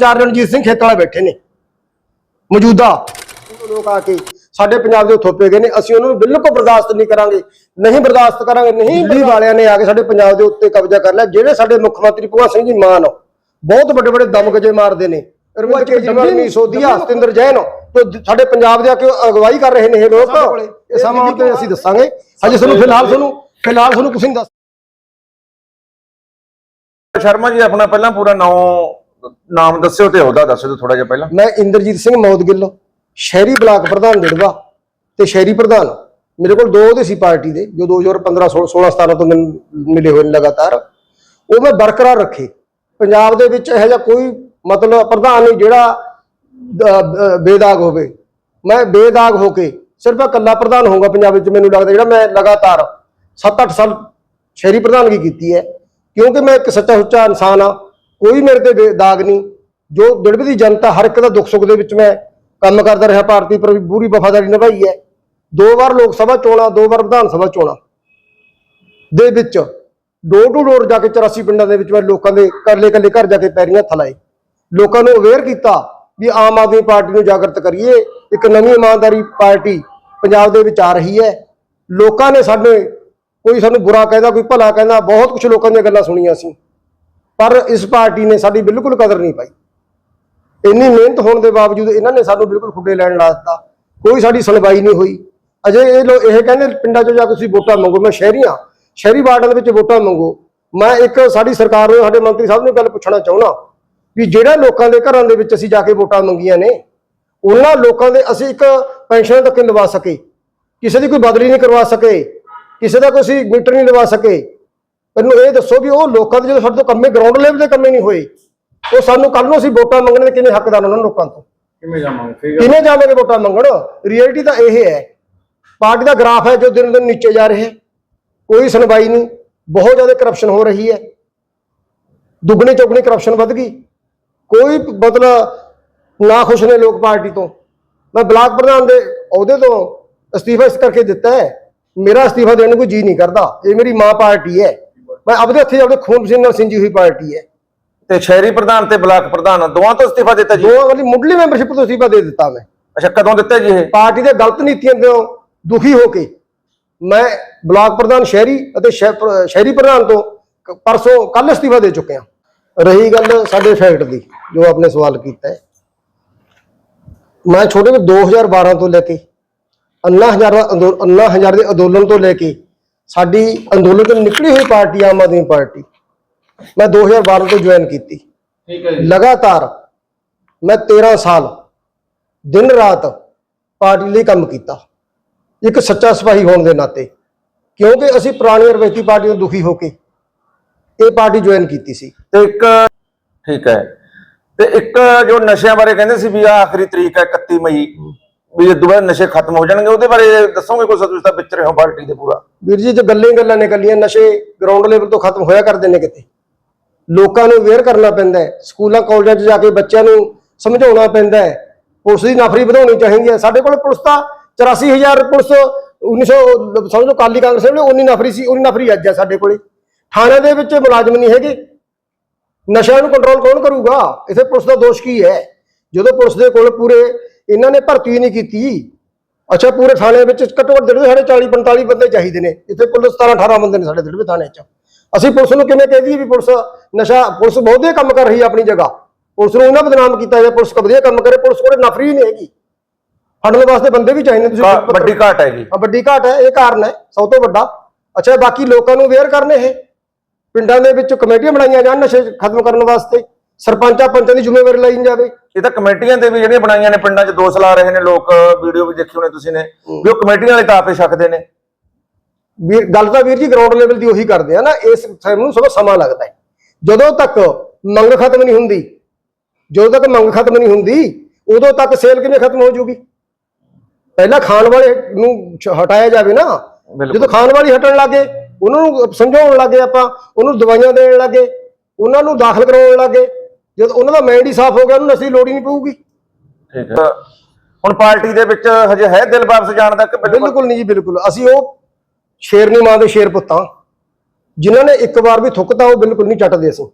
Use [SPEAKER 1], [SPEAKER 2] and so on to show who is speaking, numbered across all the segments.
[SPEAKER 1] ਚਾਰ ਰਣਜੀਤ ਸਿੰਘ ਖੇਤਾਂ ਵਾਲੇ ਬੈਠੇ ਨੇ। ਮੌਜੂਦਾ। ਲੋਕ ਆ ਕੇ ਸਾਡੇ ਪੰਜਾਬ ਦੇ ਥੋਪੇ ਗਏ ਨੇ ਅਸੀਂ ਉਹਨਾਂ ਨੂੰ ਬਿਲਕੁਲ ਬਰਦਾਸ਼ਤ ਨਹੀਂ ਕਰਾਂਗੇ। ਨਹੀਂ ਬਰਦਾਸ਼ਤ ਕਰਾਂਗੇ ਨਹੀਂ ਦਿੱਲੀ ਵਾਲਿਆਂ ਨੇ ਆ ਕੇ ਸਾਡੇ ਪੰਜਾਬ ਦੇ ਉੱਤੇ ਕਬਜ਼ਾ ਕਰ ਲਿਆ ਜਿਹੜੇ ਸਾਡੇ ਮੁੱਖ ਮੰਤਰੀ ਭਗਵੰਤ ਸਿੰਘ ਜੀ ਮਾਨ ਬਹੁਤ ਵੱਡੇ ਵੱਡੇ ਦਮਗਜੇ ਮਾਰਦੇ ਨੇ। ਅਰਵਿੰਦ ਕੇਜਰੀਵਾਲ ਨਹੀਂ ਸੋਧੀਆ ਸਤਿੰਦਰ ਜੈਨ ਤੇ ਦ- ਸਾਡੇ ਪੰਜਾਬ ਦੇ ਆ ਕੇ ਅਗਵਾਈ ਕਰ ਰਹੇ ਨੇ ਇਹ ਲੋਕ। ਇਹ ਸਮਾਂ ਤੇ ਅਸੀਂ ਦੱਸਾਂਗੇ। ਹਜੇ ਤੁਹਾਨੂੰ ਫਿਲਹਾਲ ਤੁਹਾਨੂੰ ਫਿਲਹਾਲ ਤੁਹਾਨੂੰ ਕੁਝ ਨਹੀਂ ਦੱਸ
[SPEAKER 2] ਸ਼ਰਮਾ ਜੀ ਆਪਣਾ ਪਹਿਲਾਂ ਪੂਰਾ ਨਾਮ ਨਾਮ ਦੱਸਿਓ ਤੇ ਉਹਦਾ ਦੱਸ ਥੋੜਾ ਜਿਹਾ ਪਹਿਲਾਂ।
[SPEAKER 1] ਮੈਂ ਇੰਦਰਜੀਤ ਸਿੰਘ ਮੌਦਗਿੱਲ ਸ਼ਹਿਰੀ ਬਲਾਕ ਪ੍ਰਧਾਨ ਜੜਵਾ ਤੇ ਸ਼ਹਿਰੀ ਪ੍ਰਧਾਨ। ਮੇਰੇ ਕੋਲ ਦੋ ਉਹਦੇ ਸੀ ਪਾਰਟੀ ਦੇ, ਜੋ 2015 16 17 ਤੋਂ ਮੈਨੂੰ ਮਿਲੇ ਹੋਏ ਨੇ ਲਗਾਤਾਰ। ਉਹ ਮੈਂ ਬਰਕਰਾਰ ਰੱਖੇ। ਪੰਜਾਬ ਦੇ ਵਿੱਚ ਇਹੋ ਜਿਹਾ ਕੋਈ ਮਤਲਬ ਪ੍ਰਧਾਨ ਨਹੀਂ ਜਿਹੜਾ ਬੇਦਾਗ ਹੋਵੇ। ਮੈਂ ਬੇਦਾਗ ਹੋ ਕੇ ਸਿਰਫ ਇਕੱਲਾ ਪ੍ਰਧਾਨ ਹੋਊਗਾ ਪੰਜਾਬ ਵਿੱਚ, ਮੈਨੂੰ ਲੱਗਦਾ ਜਿਹੜਾ ਮੈਂ ਲਗਾਤਾਰ 7-8 ਸਾਲ ਸ਼ਹਿਰੀ ਪ੍ਰਧਾਨਗੀ ਕੀਤੀ ਹੈ। ਕਿਉਂਕਿ ਮੈਂ ਇੱਕ ਸੱਚਾ ਸੁੱਚਾ ਇਨਸਾਨ ਆ ਕੋਈ ਮੇਰੇ ਤੇ ਬੇ- ਦਾਗ ਨਹੀਂ। ਜੋ ਦਿੜਬੀ ਦੀ ਜਨਤਾ ਹਰ ਇੱਕ ਦਾ ਦੁੱਖ ਸੁੱਖ ਦੇ ਵਿੱਚ ਮੈਂ ਕੰਮ ਕਰਦਾ ਰਿਹਾ, ਭਾਰਤੀ ਪਰ ਪੂਰੀ ਵਫਾਦਾਰੀ ਨਿਭਾਈ ਹੈ। ਦੋ ਵਾਰ ਲੋਕ ਸਭਾ ਚੋਣਾਂ, ਦੋ ਵਾਰ ਵਿਧਾਨ ਸਭਾ ਚੋਣਾਂ ਦੇ ਵਿੱਚ ਡੋਰ ਟੂ ਡੋਰ ਜਾ ਕੇ 84 ਪਿੰਡਾਂ ਦੇ ਵਿੱਚ ਮੈਂ ਲੋਕਾਂ ਦੇ ਕੱਲੇ ਕੱਲੇ ਘਰ ਜਾ ਕੇ ਪੈਰੀਆਂ ਹੱਥ ਲੋਕਾਂ ਨੂੰ ਅਵੇਅਰ ਕੀਤਾ ਵੀ ਆਮ ਆਦਮੀ ਪਾਰਟੀ ਨੂੰ ਜਾਗਰਤ ਕਰੀਏ। ਇੱਕ ਨਵੀਂ ਇਮਾਨਦਾਰੀ ਪਾਰਟੀ ਪੰਜਾਬ ਦੇ ਵਿੱਚ ਆ ਰਹੀ ਹੈ। ਲੋਕਾਂ ਨੇ ਸਾਡੇ ਕੋਈ ਸਾਨੂੰ ਬੁਰਾ ਕਹਿੰਦਾ, ਕੋਈ ਭਲਾ ਕਹਿੰਦਾ, ਬਹੁਤ ਕੁਝ ਲੋਕਾਂ ਦੀਆਂ ਗੱਲਾਂ ਸੁਣੀਆਂ ਸੀ। ਪਰ ਇਸ ਪਾਰਟੀ ਨੇ ਸਾਡੀ ਬਿਲਕੁਲ ਕਦਰ ਨਹੀਂ ਪਾਈ। ਇੰਨੀ ਮਿਹਨਤ ਹੋਣ ਦੇ ਬਾਵਜੂਦ ਇਹਨਾਂ ਨੇ ਸਾਨੂੰ ਬਿਲਕੁਲ ਖੁੱਡੇ ਲੈਣ ਲਾ ਦਿੱਤਾ। ਕੋਈ ਸਾਡੀ ਸੁਣਵਾਈ ਨਹੀਂ ਹੋਈ। ਅਜੇ ਇਹ ਲੋਕ ਇਹ ਕਹਿੰਦੇ ਪਿੰਡਾਂ 'ਚੋਂ ਜਾ ਕੇ ਤੁਸੀਂ ਵੋਟਾਂ ਮੰਗੋ। ਮੈਂ ਸ਼ਹਿਰੀ ਹਾਂ ਸ਼ਹਿਰੀ ਵਾਰਡਾਂ ਦੇ ਵਿੱਚ ਵੋਟਾਂ ਮੰਗੋ। ਮੈਂ ਇੱਕ ਸਾਡੀ ਸਰਕਾਰ ਨੂੰ, ਸਾਡੇ ਮੰਤਰੀ ਸਾਹਿਬ ਨੂੰ ਗੱਲ ਪੁੱਛਣਾ ਚਾਹੁੰਦਾ ਵੀ ਜਿਹੜਾ ਲੋਕਾਂ ਦੇ ਘਰਾਂ ਦੇ ਵਿੱਚ ਅਸੀਂ ਜਾ ਕੇ ਵੋਟਾਂ ਮੰਗੀਆਂ ਨੇ, ਉਹਨਾਂ ਲੋਕਾਂ ਦੇ ਅਸੀਂ ਇੱਕ ਪੈਨਸ਼ਨ ਤੱਕ ਲਵਾ ਸਕੇ। ਕਿਸੇ ਦੀ ਕੋਈ ਬਦਲੀ ਨਹੀਂ ਕਰਵਾ ਸਕੇ। ਕਿਸੇ ਦਾ ਕੋਈ ਅਸੀਂ ਮੀਟਰ ਨਹੀਂ ਲਵਾ ਸਕੇ। ਮੈਨੂੰ ਇਹ ਦੱਸੋ ਵੀ ਉਹ ਲੋਕਾਂ ਦੇ ਜਦੋਂ ਸਾਡੇ ਤੋਂ ਕੰਮੇ ਗਰਾਊਂਡ ਲੈਵਲ ਦੇ ਕੰਮੇ ਨਹੀਂ ਹੋਏ ਉਹ ਸਾਨੂੰ ਕੱਲ ਨੂੰ ਅਸੀਂ ਵੋਟਾਂ ਮੰਗਣ ਦੇ ਕਿੰਨੇ ਹੱਕਦਾਰ ਉਹਨਾਂ ਲੋਕਾਂ ਤੋਂ?
[SPEAKER 2] ਕਿਵੇਂ ਜਾਵਾਂਗੇ?
[SPEAKER 1] ਕਿਵੇਂ ਜਾਵਾਂਗੇ ਵੋਟਾਂ ਮੰਗਣ? ਰਿਐਲਿਟੀ ਤਾਂ ਇਹ ਹੈ। ਪਾਰਟੀ ਦਾ ਗ੍ਰਾਫ ਹੈ ਜੋ ਦਿਨ ਦਿਨ ਨੀਚੇ ਜਾ ਰਿਹਾ ਹੈ। ਕੋਈ ਸੁਣਵਾਈ ਨਹੀਂ। ਬਹੁਤ ਜ਼ਿਆਦਾ ਕਰਪਸ਼ਨ ਹੋ ਰਹੀ ਹੈ। ਦੁੱਗਣੀ ਚੌਗਣੀ ਕਰਪਸ਼ਨ ਵੱਧ ਗਈ। ਕੋਈ ਮਤਲਬ ਨਾ ਖੁਸ਼ ਨੇ ਲੋਕ ਪਾਰਟੀ ਤੋਂ। ਮੈਂ ਬਲਾਕ ਪ੍ਰਧਾਨ ਦੇ ਅਹੁਦੇ ਤੋਂ ਅਸਤੀਫਾ ਇਸ ਕਰਕੇ ਦਿੱਤਾ ਹੈ। ਮੇਰਾ ਅਸਤੀਫਾ ਦੇਣ ਨੂੰ ਕੋਈ ਜੀ ਨਹੀਂ ਕਰਦਾ। ਇਹ ਮੇਰੀ ਮਾਂ ਪਾਰਟੀ ਹੈ। ਮੈਂ ਆਪਦੇ ਹੱਥੀਂ ਆਪਣੇ ਖੂਨ ਪਸੀਨੇ ਨਾਲ ਸਿੰਜੀ ਹੋਈ ਪਾਰਟੀ ਹੈ।
[SPEAKER 2] ਤੇ ਸ਼ਹਿਰੀ ਪ੍ਰਧਾਨ ਤੇ ਬਲਾਕ ਪ੍ਰਧਾਨ ਦੋਵਾਂ ਤੋਂ ਅਸਤੀਫਾ ਦਿੱਤਾ ਜੀ?
[SPEAKER 1] ਦੋ ਵਾਲੀ ਮੁੱਢਲੀ ਮੈਂਬਰਸ਼ਿਪ ਤੋਂ ਅਸਤੀਫਾ ਦੇ ਦਿੱਤਾ ਮੈਂ।
[SPEAKER 2] ਅੱਛਾ ਕਦੋਂ ਦਿੱਤਾ ਜੀ ਇਹ?
[SPEAKER 1] ਪਾਰਟੀ ਦੇ ਗਲਤ ਨੀਤੀਆਂ ਤੋਂ ਦੁਖੀ ਹੋ ਕੇ ਮੈਂ ਬਲਾਕ ਪ੍ਰਧਾਨ ਸ਼ਹਿਰੀ ਅਤੇ ਸ਼ਹਿਰੀ ਪ੍ਰਧਾਨ ਤੋਂ ਪਰਸੋਂ ਕੱਲ ਅਸਤੀਫਾ ਦੇ ਚੁੱਕੇ ਹਾਂ। ਰਹੀ ਗੱਲ ਸਾਡੇ ਫੈਕਟ ਦੀ ਜੋ ਆਪਨੇ ਸਵਾਲ ਕੀਤਾ ਹੈ। ਮੈਂ ਛੋਟੇ ਵਿੱਚ 2012 ਤੋਂ ਲੈ ਕੇ ਅੰਨਾ ਹਜ਼ਾਰ ਅੰਨਾ ਹਜ਼ਾਰ ਦੇ ਅੰਦੋਲਨ ਤੋਂ ਲੈ ਕੇ ਸਾਡੀ ਅੰਦੋਲਨ ਤੋਂ ਨਿਕਲੀ ਹੋਈ ਪਾਰਟੀ ਆਮ ਆਦਮੀ ਪਾਰਟੀ। ਮੈਂ 2012 ਤੋਂ ਜੁਆਇਨ ਕੀਤੀ।
[SPEAKER 2] ਠੀਕ ਹੈ
[SPEAKER 1] ਲਗਾਤਾਰ ਮੈਂ 13 ਸਾਲ ਦਿਨ ਰਾਤ ਪਾਰਟੀ ਲਈ ਕੰਮ ਕੀਤਾ। ਇੱਕ ਸੱਚਾ ਸਿਪਾਹੀ ਹੋਣ ਦੇ ਨਾਤੇ। ਕਿਉਂਕਿ ਅਸੀਂ ਪੁਰਾਣੀ ਰਵਾਇਤੀ ਪਾਰਟੀ ਤੋਂ ਦੁਖੀ ਹੋ ਕੇ ਇਹ ਪਾਰਟੀ ਜੁਆਇਨ ਕੀਤੀ ਸੀ।
[SPEAKER 2] ਤੇ ਇੱਕ ਠੀਕ ਹੈ। ਤੇ ਇੱਕ ਜੋ ਨਸ਼ਿਆਂ ਬਾਰੇ ਕਹਿੰਦੇ ਸੀ ਵੀ ਆਹ ਆਖਰੀ ਤਰੀਕ ਹੈ 31 ਮਈ ਵੀ ਇਹ ਦੁਬਾਰਾ ਨਸ਼ੇ ਖਤਮ ਹੋ ਜਾਣਗੇ, ਉਹਦੇ ਬਾਰੇ ਦੱਸੋਗੇ ਕੁਝ ਤੁਸੀਂ ਤਾਂ ਵਿੱਚ ਰਹੇ ਹੋ ਪਾਰਟੀ ਦੇ ਪੂਰਾ?
[SPEAKER 1] ਵੀਰ ਜੀ, ਜੇ ਗੱਲਾਂ ਹੀ ਗੱਲਾਂ ਨਿਕਲੀਆਂ, ਨਸ਼ੇ ਗਰਾਊਂਡ ਲੈਵਲ ਤੋਂ ਖਤਮ ਹੋਇਆ ਕਰਦੇ ਨੇ ਕਿਤੇ। ਲੋਕਾਂ ਨੂੰ ਅਵੇਅਰ ਕਰਨਾ ਪੈਂਦਾ ਹੈ, ਸਕੂਲਾਂ, ਕਾਲਜਾਂ 'ਚ ਜਾ ਕੇ ਬੱਚਿਆਂ ਨੂੰ ਸਮਝਾਉਣਾ ਪੈਂਦਾ ਹੈ। ਪੁਲਿਸ ਦੀ ਨਫਰੀ ਵਧਾਉਣੀ ਚਾਹੀਦੀ ਹੈ। ਸਾਡੇ ਕੋਲ ਪੁਲਿਸ ਤਾਂ 84000 ਪੁਲਿਸ 1900 ਸਮਝੋ ਕਾਲੀ ਕਾਂਗਰਸ ਵੇਲੇ ਉਨੀ ਨਫਰੀ ਸੀ ਉਨੀ ਨਫਰੀ ਅੱਜ ਹੈ ਸਾਡੇ ਕੋਲੇ। ਥਾਣੇ ਦੇ ਵਿੱਚ ਮੁਲਾਜ਼ਮ ਨਹੀਂ ਹੈਗੇ। ਨਸ਼ਿਆਂ ਨੂੰ ਕੰਟਰੋਲ ਕੌਣ ਕਰੂਗਾ? ਇਥੇ ਪੁਲਿਸ ਦਾ ਦੋਸ਼ ਕੀ ਹੈ? ਜਦੋਂ ਪੁਲਿਸ ਦੇ ਕੋਲ ਪੂਰੇ ਇਹਨਾਂ ਨੇ ਭਰਤੀ ਨਹੀਂ ਕੀਤੀ। ਅੱਛਾ ਪੂਰੇ ਥਾਣੇ ਵਿੱਚ ਘੱਟੋ ਘੱਟ ਜਿਹੜੇ ਸਾਡੇ 40 45 ਬੰਦੇ ਚਾਹੀਦੇ ਨੇ। ਇੱਥੇ ਕੁੱਲ 17 18 ਬੰਦੇ ਨੇ ਸਾਡੇ ਜਿਹੜੇ ਥਾਣੇ 'ਚ। ਅਸੀਂ ਪੁਲਿਸ ਨੂੰ ਕਿਵੇਂ ਕਹਿ ਦਈਏ ਵੀ ਪੁਲਿਸ ਨਸ਼ਾ ਪੁਲਿਸ ਬਹੁਤ ਕੰਮ ਕਰ ਰਹੀ ਹੈ ਆਪਣੀ ਜਗ੍ਹਾ। ਪੁਲਿਸ ਨੂੰ ਉਹਨਾਂ ਬਦਨਾਮ ਕੀਤਾ ਜਾਏ ਪੁਲਿਸ ਵਧੀਆ ਕੰਮ ਕਰੇ ਪੁਲਿਸ ਕੋਲ ਨਫਰੀ ਨਹੀਂ ਹੈਗੀ। ਫੜਨ ਵਾਸਤੇ ਬੰਦੇ ਵੀ ਚਾਹੀਦੇ ਤੁਸੀਂ
[SPEAKER 2] ਵੱਡੀ ਘਾਟ ਹੈਗੀ
[SPEAKER 1] ਵੱਡੀ ਘਾਟ ਹੈ ਇਹ ਕਾਰਨ ਹੈ ਸਭ ਤੋਂ ਵੱਡਾ। ਅੱਛਾ ਬਾਕੀ ਲੋਕਾਂ ਨੂੰ ਅਵੇਅਰ ਕਰਨੇ ਇਹ। ਪਿੰਡਾਂ ਦੇ ਵਿੱਚ ਕਮੇਟੀਆਂ ਬਣਾਈਆਂ ਜਾਣ ਨਸ਼ੇ ਖਤਮ ਕਰਨ ਵਾਸਤੇ। ਸਰਪੰਚਾਂ ਪੰਚਾਂ ਦੀ ਜ਼ਿੰਮੇਵਾਰੀ ਲਈ ਜਾਵੇ।
[SPEAKER 2] ਇਹ ਤਾਂ ਕਮੇਟੀਆਂ ਦੇ ਵੀ ਜਿਹੜੀਆਂ ਬਣਾਈਆਂ ਨੇ ਪਿੰਡਾਂ 'ਚ ਦੋਸ਼ ਲਾ ਰਹੇ ਨੇ ਲੋਕ ਵੀਡੀਓ ਵੀ ਦੇਖੀ ਹੋਣੇ ਤੁਸੀਂ ਨੇ ਵੀ ਉਹ ਕਮੇਟੀਆਂ ਵਾਲੇ ਤਾਂ ਆਪੇ ਛਕਦੇ ਨੇ।
[SPEAKER 1] ਵੀਰ ਗੱਲ ਤਾਂ ਵੀਰ ਜੀ ਗਰਾਊਂਡ ਲੈਵਲ ਦੀ ਉਹੀ ਕਰਦੇ ਆ ਨਾ ਇਸ ਟਾਈਮ ਨੂੰ ਸਭ ਸਮਾਂ ਲੱਗਦਾ ਹੈ। ਜਦੋਂ ਤੱਕ ਮੰਗ ਖਤਮ ਨਹੀਂ ਹੁੰਦੀ ਜਦੋਂ ਤੱਕ ਮੰਗ ਖਤਮ ਨਹੀਂ ਹੁੰਦੀ ਉਦੋਂ ਤੱਕ ਸੇਲ ਕਿਵੇਂ ਖਤਮ ਹੋ ਜੂਗੀ? ਪਹਿਲਾਂ ਖਾਣ ਵਾਲੇ ਨੂੰ ਹਟਾਇਆ ਜਾਵੇ ਨਾ। ਜਦੋਂ ਖਾਣ ਵਾਲੀ ਹਟਣ ਲੱਗੇ ਉਹਨਾਂ ਨੂੰ ਸਮਝਾਉਣ ਲੱਗੇ ਆਪਾਂ ਉਹਨੂੰ ਦਵਾਈਆਂ ਦੇਣ ਲੱਗੇ ਉਹਨਾਂ ਨੂੰ ਦਾਖਲ ਕਰਾਉਣ ਲੱਗੇ ਜਦੋਂ ਉਹਨਾਂ ਦਾ ਮਾਈਂਡ ਹੀ ਸਾਫ਼ ਹੋ ਗਿਆ ਉਹਨੂੰ ਨਸਲੀ ਲੋੜ ਹੀ ਨਹੀਂ ਪਊਗੀ।
[SPEAKER 2] ਠੀਕ ਹੈ। ਹੁਣ ਪਾਰਟੀ ਦੇ ਵਿੱਚ ਹਜੇ ਹੈ ਦਿਲ ਵਾਪਸ ਜਾਣ ਦਾ ਕਿ ਬਿਲਕੁਲ?
[SPEAKER 1] ਨਹੀਂ ਜੀ ਬਿਲਕੁਲ। ਅਸੀਂ ਉਹ ਸ਼ੇਰਨੀ ਮਾਂ ਦੇ ਸ਼ੇਰ ਪੁੱਤਾਂ। ਜਿਨ੍ਹਾਂ ਨੇ ਇੱਕ ਵਾਰ ਵੀ ਥੁੱਕਤਾ ਉਹ ਬਿਲਕੁਲ ਨਹੀਂ ਚੱਟਦੇ ਅਸੀਂ।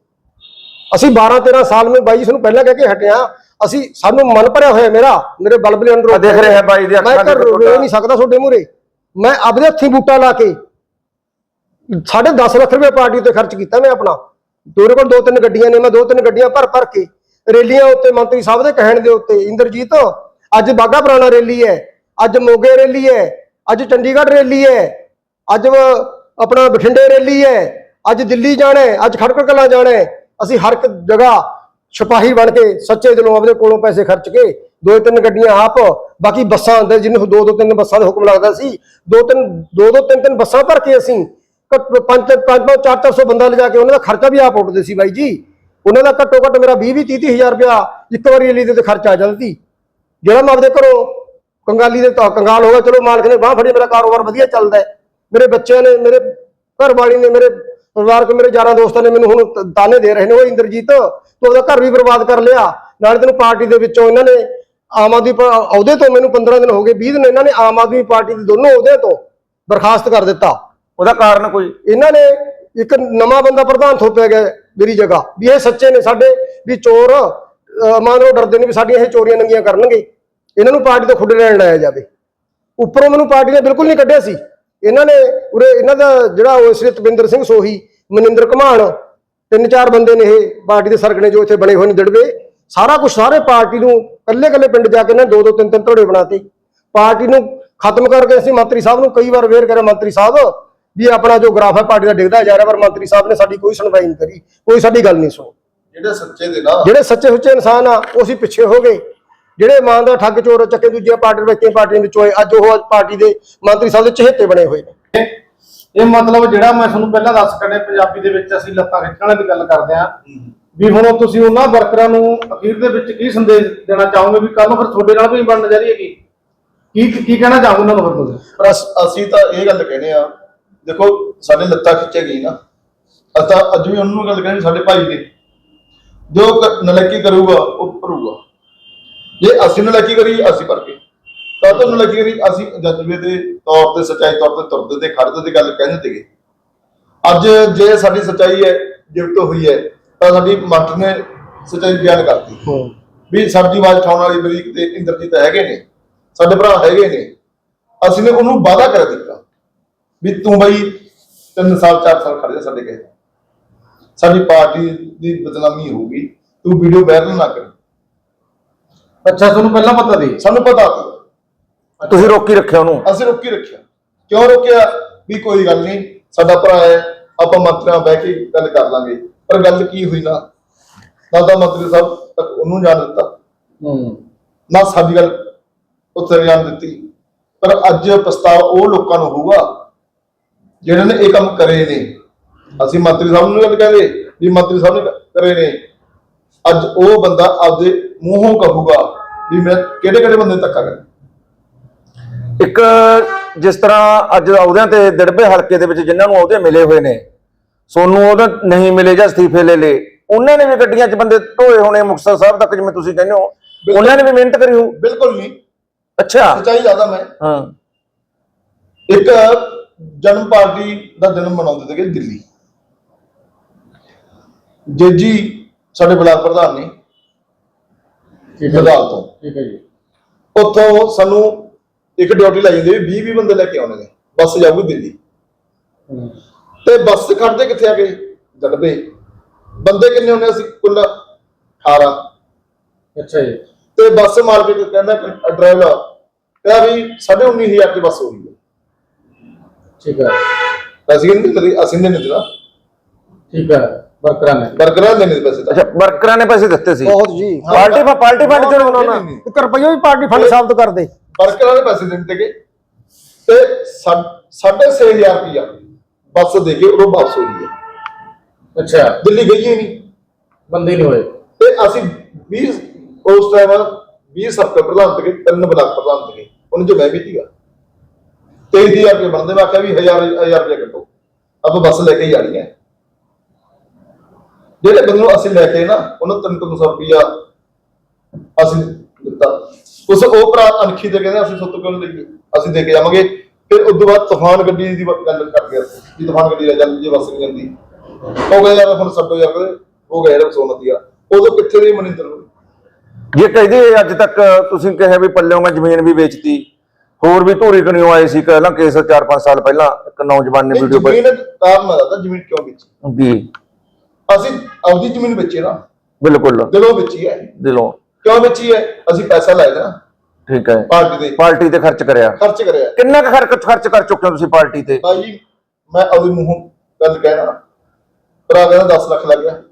[SPEAKER 1] ਅਸੀਂ 12 13 ਸਾਲ ਮੈਂ ਬਾਈ ਜੀ ਤੁਹਾਨੂੰ ਪਹਿਲਾਂ ਕਹਿ ਕੇ ਹਟਿਆ। ਅਸੀਂ ਸਾਨੂੰ ਮਨ ਭਰਿਆ ਹੋਇਆ ਮੇਰਾ ਮੇਰੇ ਬਲਬਲੇ ਅੰਦਰ।
[SPEAKER 2] ਆ ਦੇਖ ਰਿਹਾ ਬਾਈ ਦੀ
[SPEAKER 1] ਮੈਂ
[SPEAKER 2] ਅੱਖਾਂ
[SPEAKER 1] ਕਰ
[SPEAKER 2] ਦੇ
[SPEAKER 1] ਰੋ ਨਹੀਂ ਸਕਦਾ ਤੁਹਾਡੇ ਮੂਰੇ ਮੈਂ ਆਪਦੇ ਹੱਥੀਂ ਬੂਟਾ ਲਾ ਕੇ ਸਾਢੇ 10 ਲੱਖ ਰੁਪਏ ਪਾਰਟੀ ਤੇ ਖਰਚ ਕੀਤਾ ਮੈਂ ਆਪਣਾ। ਮੇਰੇ ਕੋਲ ਦੋ ਤਿੰਨ ਗੱਡੀਆਂ ਨੇ ਮੈਂ ਦੋ ਤਿੰਨ ਗੱਡੀਆਂ ਭਰ ਭਰ ਕੇ ਰੈਲੀਆਂ ਉੱਤੇ ਮੰਤਰੀ ਸਾਹਿਬ ਦੇ ਕਹਿਣ ਦੇ ਉੱਤੇ, ਇੰਦਰਜੀਤ, ਅੱਜ ਬਾਗਾ ਪੁਰਾਣਾ ਰੈਲੀ ਹੈ, ਅੱਜ ਮੋਗੇ ਰੈਲੀ ਹੈ, ਅੱਜ ਚੰਡੀਗੜ੍ਹ ਰੈਲੀ ਹੈ, ਅੱਜ ਆਪਣਾ ਬਠਿੰਡੇ ਰੈਲੀ ਹੈ, ਅੱਜ ਦਿੱਲੀ ਜਾਣਾ ਹੈ, ਅੱਜ ਖੜਕੜ ਕਲਾਂ ਜਾਣਾ ਹੈ, ਅਸੀਂ ਹਰ ਇੱਕ ਜਗ੍ਹਾ ਸਿਪਾਹੀ ਬਣ ਕੇ ਸੱਚੇ ਦਿਲੋਂ ਆਪਦੇ ਕੋਲੋਂ ਪੈਸੇ ਖਰਚ ਕੇ ਦੋ ਤਿੰਨ ਗੱਡੀਆਂ ਆਪ, ਬਾਕੀ ਬੱਸਾਂ ਅੰਦਰ ਜਿਹਨੂੰ ਦੋ ਦੋ ਤਿੰਨ ਬੱਸਾਂ ਦਾ ਹੁਕਮ ਲੱਗਦਾ ਸੀ, ਦੋ ਤਿੰਨ, ਦੋ ਦੋ ਤਿੰਨ ਤਿੰਨ ਬੱਸਾਂ ਭਰ ਕੇ ਅਸੀਂ ਘੱਟ- ਪੰਜ ਪੰਜ ਪੰਜ ਚਾਰ ਚਾਰ ਸੌ ਬੰਦਾ ਲਿਜਾ ਕੇ ਉਹਨਾਂ ਦਾ ਖਰਚਾ ਵੀ ਆਪ ਉੱਠਦੇ ਸੀ ਬਾਈ ਜੀ। ਉਹਨਾਂ ਦਾ ਘੱਟੋ ਘੱਟ ਮੇਰਾ 20 ਵੀਹ 30 ਹਜ਼ਾਰ ਰੁਪਇਆ ਇੱਕ ਵਾਰੀ ਲਈ ਦੇ ਤੇ ਖਰਚਾ ਆ ਜਾਂਦਾ ਸੀ। ਜਿਹੜਾ ਮੈਂ ਆਪਦੇ ਘਰੋਂ ਕੰਗਾਲੀ ਦੇ ਤਾਂ ਕੰਗਾਲ ਹੋ ਗਿਆ, ਚਲੋ ਮਾਲਕ ਨੇ ਬਾਹ ਫੜੀ, ਮੇਰਾ ਕਾਰੋਬਾਰ ਵਧੀਆ ਚੱਲਦਾ ਹੈ। ਮੇਰੇ ਬੱਚਿਆਂ ਨੇ, ਮੇਰੇ ਘਰ ਵਾਲੀ ਨੇ, ਮੇਰੇ ਪਰਿਵਾਰਕ ਮੇਰੇ ਯਾਰਾਂ ਦੋਸਤਾਂ ਨੇ ਮੈਨੂੰ ਹੁਣ ਤਾਨੇ ਦੇ ਰਹੇ ਨੇ ਉਹ ਇੰਦਰਜੀਤ, ਤੂੰ ਉਹਦਾ ਘਰ ਵੀ ਬਰਬਾਦ ਕਰ ਲਿਆ। ਨਾਲੇ ਤੈਨੂੰ ਪਾਰਟੀ ਦੇ ਵਿੱਚੋਂ ਇਹਨਾਂ ਨੇ ਆਮ ਆਦਮੀ ਪ- ਅਹੁਦੇ ਤੋਂ ਮੈਨੂੰ 15 ਦਿਨ ਹੋ ਗਏ 20 ਦਿਨ ਇਹਨਾਂ ਨੇ ਆਮ ਆਦਮੀ ਪਾਰਟੀ ਦੇ ਦੋਨੋਂ ਅਹੁਦਿਆਂ ਤੋਂ ਬਰਖਾਸਤ ਕਰ ਦਿੱਤਾ।
[SPEAKER 2] ਉਹਦਾ ਕਾਰਨ ਕੋਈ?
[SPEAKER 1] ਇਹਨਾਂ ਨੇ ਇੱਕ ਨਵਾਂ ਬੰਦਾ ਪ੍ਰਧਾਨ ਥੋਪਿਆ ਗਿਆ ਮੇਰੀ ਜਗ੍ਹਾ ਵੀ ਇਹ ਸੱਚੇ ਨੇ ਸਾਡੇ ਵੀ ਚੋਰ ਅਹ, ਡਰਦੇ ਨੇ ਵੀ ਸਾਡੀਆਂ ਇਹ ਚੋਰੀਆਂ ਨੰਗੀਆਂ ਕਰਨਗੇ। ਇਹਨਾਂ ਨੂੰ ਪਾਰਟੀ ਤੋਂ ਖੁੱਡ ਲੈਣ ਲਾਇਆ ਜਾਵੇ। ਉੱਪਰੋਂ ਮੈਨੂੰ ਪਾਰਟੀ ਨੇ ਬਿਲਕੁਲ ਨਹੀਂ ਕੱਢਿਆ ਸੀ। ਇਹਨਾਂ ਨੇ ਉਰੇ ਇਹਨਾਂ ਦਾ ਜਿਹੜਾ ਉਹ ਸ੍ਰੀ ਤਪਿੰਦਰ ਸਿੰਘ ਸੋਹੀ ਮਨਿੰਦਰ ਘਮਾਣ ਤਿੰਨ ਚਾਰ ਬੰਦੇ ਨੇ ਇਹ ਪਾਰਟੀ ਦੇ ਸਰਗਣੇ ਜੋ ਇੱਥੇ ਬਣੇ ਹੋਏ ਨੇ ਦੜਵੇ ਸਾਰਾ ਕੁਝ ਸਾਰੇ ਪਾਰਟੀ ਨੂੰ ਕੱਲੇ ਕੱਲੇ ਪਿੰਡ ਜਾ ਕੇ ਇਹਨਾਂ ਨੇ ਦੋ ਦੋ ਤਿੰਨ ਤਿੰਨ ਧੜੇ ਬਣਾਤੇ। ਪਾਰਟੀ ਨੂੰ ਖਤਮ ਕਰਕੇ ਅਸੀਂ ਮੰਤਰੀ ਸਾਹਿਬ ਨੂੰ ਕਈ ਵਾਰ ਵੇਰ ਕਰਿਆ ਮੰਤਰੀ ਸਾਹਿਬ ਵੀ ਆਪਣਾ ਜੋ ਗ੍ਰਾਫ ਹੈ ਪਾਰਟੀ ਦਾ ਡਿੱਗਦਾ ਜਾ ਰਿਹਾ ਪਰ ਮੰਤਰੀ ਸਾਹਿਬ ਨੇ ਸਾਡੀ ਕੋਈ ਸੁਣਵਾਈ ਨਹੀਂ ਕਰੀ ਕੋਈ ਸਾਡੀ ਗੱਲ ਨਹੀਂ ਸੁਣੀ।
[SPEAKER 3] ਜਿਹੜੇ ਸੱਚੇ ਦੇ ਨਾ
[SPEAKER 1] ਜਿਹੜੇ ਸੱਚੇ ਸੁੱਚੇ ਇਨਸਾਨ ਆ ਉਹ ਅਸੀਂ ਪਿੱਛੇ ਹੋ ਗਏ। ਜਿਹੜੇ ਇਮਾਨਦਾਰ ਠੱਗ ਚੋਰ ਚੱਕੇ ਦੂਜੀਆਂ ਪਾਰਟੀ ਵਿੱਚ ਪਾਰਟੀਆਂ ਵਿੱਚੋਂ ਆਏ ਅੱਜ ਉਹ ਪਾਰਟੀ ਦੇ ਮੰਤਰੀ ਸਾਹਿਬ ਦੇ ਚਹੇਤੇ ਬਣੇ ਹੋਏ ਨੇ।
[SPEAKER 4] ਇਹ ਮਤਲਬ ਜਿਹੜਾ ਮੈਂ ਤੁਹਾਨੂੰ ਪਹਿਲਾਂ ਦੱਸ ਕੱਢਿਆ ਪੰਜਾਬੀ ਦੇ ਵਿੱਚ ਅਸੀਂ ਲੱਤਾਂ ਖਿੱਚਣ ਦੀ ਗੱਲ ਕਰਦੇ ਆਂ ਵੀ ਹੁਣ ਤੁਸੀਂ ਉਹਨਾਂ ਵਰਕਰਾਂ ਨੂੰ ਅਖੀਰ ਦੇ ਵਿੱਚ ਕੀ ਸੰਦੇਸ਼ ਦੇਣਾ ਚਾਹੋਗੇ ਵੀ ਕੱਲ ਨੂੰ ਫਿਰ ਤੁਹਾਡੇ ਨਾਲ ਵੀ ਬਣਨ ਜਾ ਰਹੀ ਹੈਗੀ? ਕੀ ਕੀ ਕਹਿਣਾ ਚਾਹੋਗੇ ਉਹਨਾਂ ਨੂੰ ਫਿਰ ਤੁਸੀਂ?
[SPEAKER 3] ਅਸੀਂ ਤਾਂ ਇਹ ਗੱਲ ਕਹਿੰਦੇ ਆ ਦੇਖੋ ਸਾਡੇ ਲੱਤਾਂ ਖਿੱਚੇ ਗਈ ਨਾ ਅਸੀਂ ਅੱਜ ਵੀ ਉਹਨੂੰ ਗੱਲ ਕਹਿੰਦੇ ਸਾਡੇ ਭਾਈ ਨੇ ਜੋ ਕ- ਨਲਾਇਕੀ ਕਰੂਗਾ ਉਹ ਭਰੂਗਾ। ਜੇ ਅਸੀਂ ਨਲਾਇਕੀ ਕਰੀ ਅਸੀਂ ਭਰ ਕੇ ਤਾਂ ਤਾਂ ਨਲਾਇਕੀ ਕਰੀ ਅਸੀਂ ਜਜ਼ਬੇ ਦੇ ਤੌਰ ਤੇ ਸੱਚਾਈ ਤੌਰ ਤੇ ਤੁਰਦੇ ਤੇ ਖੜਦੇ ਤੇ ਗੱਲ ਕਹਿੰਦੇ ਤੇਗੇ ਅੱਜ ਜੇ ਸਾਡੀ ਸੱਚਾਈ ਹੈ ਜਿਵਤ ਹੋਈ ਹੈ ਤਾਂ ਸਾਡੀ ਮਾਸਟਰ ਨੇ ਸੱਚਾਈ ਬਿਆਨ ਕਰਤੀ ਵੀ ਸਾਡੀ ਆਵਾਜ਼ ਉਠਾਉਣ ਵਾਲੀ ਬਰੀਕ ਤੇ ਇੰਦਰਜੀਤ ਹੈਗੇ ਨੇ ਸਾਡੇ ਭਰਾ ਹੈਗੇ ਨੇ। ਅਸੀਂ ਨੇ ਉਹਨੂੰ ਵਾਅਦਾ ਕਰ ਦਿੱਤਾ। ਵੀ ਤੂੰ ਬਈ 3 ਸਾਲ 4 ਸਾਲ ਖੜ ਜਾ ਸਾਡੇ ਕੇ ਸਾਡੀ ਪਾਰਟੀ ਦੀ ਬਦਨਾਮੀ ਹੋਊਗੀ ਤੂੰ ਵੀਡੀਓ ਵਾਇਰਲ ਨਾ ਕਰੀ।
[SPEAKER 4] ਅੱਛਾ ਤੁਹਾਨੂੰ ਪਹਿਲਾਂ ਪਤਾ ਸੀ?
[SPEAKER 3] ਸਾਨੂੰ ਪਤਾ ਸੀ।
[SPEAKER 2] ਤੁਸੀਂ ਰੋਕੀ ਰੱਖਿਆ ਉਹਨੂੰ?
[SPEAKER 3] ਅਸੀਂ ਰੋਕੀ ਰੱਖਿਆ। ਕਿਉਂ ਰੋਕਿਆ? ਵੀ ਕੋਈ ਗੱਲ ਨਹੀਂ ਸਾਡਾ ਭਰਾ ਹੈ ਆਪਾਂ ਮੰਤਰੀਆਂ ਬਹਿ ਕੇ ਗੱਲ ਕਰ ਲਾਂਗੇ। ਪਰ ਗੱਲ ਕੀ ਹੋਈ ਨਾ? ਤਾਂ ਮੰਤਰੀ ਸਾਹਿਬ ਤੱਕ ਉਹਨੂੰ ਜਾਣ ਦਿੱਤਾ।
[SPEAKER 4] ਹੂੰ।
[SPEAKER 3] ਨਾ ਸਾਡੀ ਗੱਲ ਉੱਥੇ ਜਾਣ ਦਿੱਤੀ। ਪਰ ਅੱਜ ਪਛਤਾਵਾ ਉਹ ਲੋਕਾਂ ਨੂੰ ਹੋਊਗਾ ਜਿਹਨਾਂ ਨੇ ਇਹ ਕੰਮ ਕਰੇ ਨੇ। ਅਸੀਂ ਮੰਤਰੀ ਸਾਹਿਬ ਨੂੰ ਗੱਲ ਕਹਿੰਦੇ ਵੀ ਮੰਤਰੀ ਸਾਹਿਬ ਨੇ ਕਰੇ ਨੇ। ਅੱਜ ਉਹ ਬੰਦਾ ਆਪਦੇ ਮੂੰਹੋਂ ਕਹੂਗਾ ਵੀ ਮੈਂ ਕਿਹੜੇ ਕਿਹੜੇ ਬੰਦੇ ਧੱਕਾ ਕਰਿਆ
[SPEAKER 2] ਇੱਕ ਜਿਸ ਤਰ੍ਹਾਂ ਅੱਜ ਅਹੁਦਿਆਂ ਤੇ ਦਿੜਬੇ ਹਲਕੇ ਦੇ ਵਿੱਚ ਜਿਨ੍ਹਾਂ ਨੂੰ ਅਹੁਦੇ ਮਿਲੇ ਹੋਏ ਨੇ ਸੋਨੂੰ ਉਹਦਾ ਨਹੀਂ ਮਿਲੇ ਜਾਂ ਅਸਤੀਫੇ ਲੈ ਲੇ ਉਹਨਾਂ ਨੇ ਵੀ ਗੱਡੀਆਂ 'ਚ ਬੰਦੇ ਢੋਏ ਹੋਣੇ ਮੁਕਤਸਰ ਸਾਹਿਬ ਤੱਕ ਜਿਵੇਂ ਤੁਸੀਂ ਕਹਿੰਦੇ ਹੋ। ਉਹਨਾਂ ਨੇ ਵੀ ਮਿਹਨਤ ਕਰੀ ਹੋ
[SPEAKER 3] ਬਿਲਕੁਲ ਨਹੀਂ
[SPEAKER 2] ਅੱਛਾ।
[SPEAKER 3] ਸੱਚਾਈ ਜ਼ਿਆਦਾ ਮੈਂ।
[SPEAKER 2] ਹਾਂ।
[SPEAKER 3] ਇੱਕ ਜਨਮ ਪਾਰਟੀ ਦਾ ਜਨਮ ਮਨਾਉਂਦੇ ਸੀਗੇ ਦਿੱਲੀ। ਜੇਜੀ ਸਾਡੇ ਬਲਾਕ ਪ੍ਰਧਾਨ ਨੇ।
[SPEAKER 4] ਠੀਕ ਹੈ
[SPEAKER 3] ਬਦਾਲ ਤੋਂ।
[SPEAKER 4] ਠੀਕ ਹੈ ਜੀ।
[SPEAKER 3] ਉੱਥੋਂ ਸਾਨੂੰ ਇੱਕ ਡਿਊਟੀ ਲਾਈ ਜਾਂਦੀ ਵੀ 20 20 ਬੰਦੇ ਲੈ ਕੇ ਆਉਣੇ ਨੇ। ਬੱਸ ਜਾਊਗੀ ਦਿੱਲੀ। ਤੇ ਬੱਸ ਖੜਦੇ ਕਿੱਥੇ ਆ ਗਏ ਜੜਦੇ ਬੰਦੇ ਕਿੰਨੇ ਹੁੰਦੇ ਅਸੀਂ? ਕੁੱਲ 18
[SPEAKER 4] ਅੱਛਾ ਜੀ।
[SPEAKER 3] ਤੇ ਬੱਸ ਮਾਲਕ ਕਹਿੰਦਾ ਡਰਾਈਵਰ ਕਹਿੰਦਾ ਵੀ 19500 ਦੀ ਬੱਸ ਹੋ ਗਈ
[SPEAKER 4] ਠੀਕ ਹੈ।
[SPEAKER 3] ਅਸੀਂ ਨਹੀਂ ਦਿੰਦੇ ਅਸੀਂ ਨਹੀਂ ਦਿੰਦੇ ਨਾ।
[SPEAKER 4] ਠੀਕ ਹੈ ਵਰਕਰਾਂ ਨੇ।
[SPEAKER 3] ਵਰਕਰਾਂ ਦੇ ਨਹੀਂ ਪੈਸੇ ਤਾਂ
[SPEAKER 2] ਅੱਛਾ ਵਰਕਰਾਂ ਨੇ ਪੈਸੇ ਦਿੱਤੇ ਸੀ?
[SPEAKER 1] ਬਹੁਤ ਜੀ।
[SPEAKER 2] ਪਾਰਟੀ ਪਾਰਟੀ ਫੰਡ ਚੋਂ
[SPEAKER 3] ਨਹੀਂ।
[SPEAKER 1] ਇੱਕ ਰੁਪਈਆ ਵੀ ਪਾਰਟੀ ਫੰਡ ਸਾਬਤ ਕਰਦੇ
[SPEAKER 3] ਵਰਕਰਾਂ ਦੇ ਪੈਸੇ ਦਿੰਦੇ ਗਏ ਤੇ ਸਾ- ਸਾਢੇ ਛੇ ਹਜ਼ਾਰ ਰੁਪਇਆ ਬੱਸ ਦੇ ਕੇ ਉਹ ਵਾਪਸ ਹੈ
[SPEAKER 4] ਅੱਛਾ।
[SPEAKER 3] ਦਿੱਲੀ ਗਈ ਹੀ ਨਹੀਂ।
[SPEAKER 4] ਬੰਦੇ ਨਹੀਂ ਹੋਏ।
[SPEAKER 3] ਤੇ ਅਸੀਂ 20 ਉਸ ਟਾਈਮ 20 ਸਰਕਲ ਪ੍ਰਧਾਨ ਤੇ ਤਿੰਨ ਬਲਾਕ ਪ੍ਰਧਾਨ ਤੇ ਉਹਨਾਂ ਚ ਮੈਂ ਵੀ ਸੀਗਾ। 23000 ਰੁਪਏ ਬਣਦੇ, ਮੈਂ ਆਖਿਆ ਵੀ 1000 1000 ਰੁਪਏ ਕੱਟੋ ਆਪਾਂ ਬੱਸ ਲੈ ਕੇ ਹੀ ਜਾਣੀ ਹੈ। ਜਿਹੜੇ ਬੰਦੇ ਨੂੰ ਅਸੀਂ ਲੈ ਕੇ ਨਾ, ਉਹਨਾਂ ਤਿੰਨ ਤਿੰਨ ਅਸੀਂ ਦਿੱਤਾ। ਉਸ ਉਹ ਭਰਾ ਅਣਖੀ ਤੇ ਕਹਿੰਦੇ, ਅਸੀਂ ਸੋਤੋਂ ਕਿਉਂ ਨਹੀਂ ਲਈਏ ਅਸੀਂ ਦੇ ਕੇ ਜਾਵਾਂਗੇ। ਫਿਰ ਉਸ ਤੋਂ ਬਾਅਦ ਤੂਫਾਨ ਗੱਡੀ ਦੀ ਗੱਲ ਕਰ ਗਿਆ ਤੂਫਾਨ ਗੱਡੀ ਲੈ ਜਾਂਦੀ ਜੇ ਬੱਸ ਨਹੀਂ ਜਾਂਦੀ। ਉਹ ਕਹਿੰਦੇ, ਯਾਰ ਹੁਣ ਛੱਡੋ ਯਾਰ, ਕਹਿੰਦੇ ਹੋ ਗਿਆ ਜਿਹੜਾ ਉਦੋਂ ਕਿੱਥੇ ਦੀ ਮਨਿੰਦਰ
[SPEAKER 2] ਜੇ ਕਹਿੰਦੇ ਅੱਜ ਤੱਕ ਤੁਸੀਂ ਕਿਹਾ ਵੀ ਪੱਲਿਓਂ ਮੈਂ ਜ਼ਮੀਨ ਵੀ ਵੇਚਤੀ ਹੋਰ ਵੀ ਧੂਰੀ ਕਣੀਓ ਆਏ ਸੀ ਪਹਿਲਾਂ ਕੇਸ 4-5 ਸਾਲ ਪਹਿਲਾਂ ਇੱਕ ਨੌਜਵਾਨ ਨੇ ਵੀਡੀਓ
[SPEAKER 3] ਜ਼ਮੀਨ ਦੱਸਦਾ ਜ਼ਮੀਨ ਕਿਉਂ ਵੇਚੀ?
[SPEAKER 2] ਜੀ।
[SPEAKER 3] ਅਸੀਂ ਆਪਦੀ ਜ਼ਮੀਨ ਵੇਚੀ ਨਾ।
[SPEAKER 2] ਬਿਲਕੁਲ।
[SPEAKER 3] ਦਿਲੋਂ ਵੇਚੀ ਹੈ।
[SPEAKER 2] ਦਿਲੋਂ।
[SPEAKER 3] ਕਿਉਂ ਵੇਚੀ ਹੈ? ਅਸੀਂ ਪੈਸਾ ਲਾਇਆ ਨਾ।
[SPEAKER 2] ਠੀਕ ਹੈ।
[SPEAKER 3] ਪਾਰਟੀ ਦੇ।
[SPEAKER 2] ਪਾਰਟੀ ਤੇ ਖਰਚ ਕਰਿਆ।
[SPEAKER 3] ਖਰਚ ਕਰਿਆ।
[SPEAKER 2] ਕਿੰਨਾ ਕੁ ਖਰਚ ਖਰਚ ਕਰ ਚੁੱਕੇ ਹੋ ਤੁਸੀਂ ਪਾਰਟੀ ਤੇ?
[SPEAKER 3] ਭਾਈ ਮੈਂ ਆਪਦੇ ਮੂੰਹੋਂ ਗੱਲ ਕਹਿਣਾ ਭਰਾ ਕਹਿੰਦਾ 10 ਲੱਖ ਲੱਗ ਗਿਆ।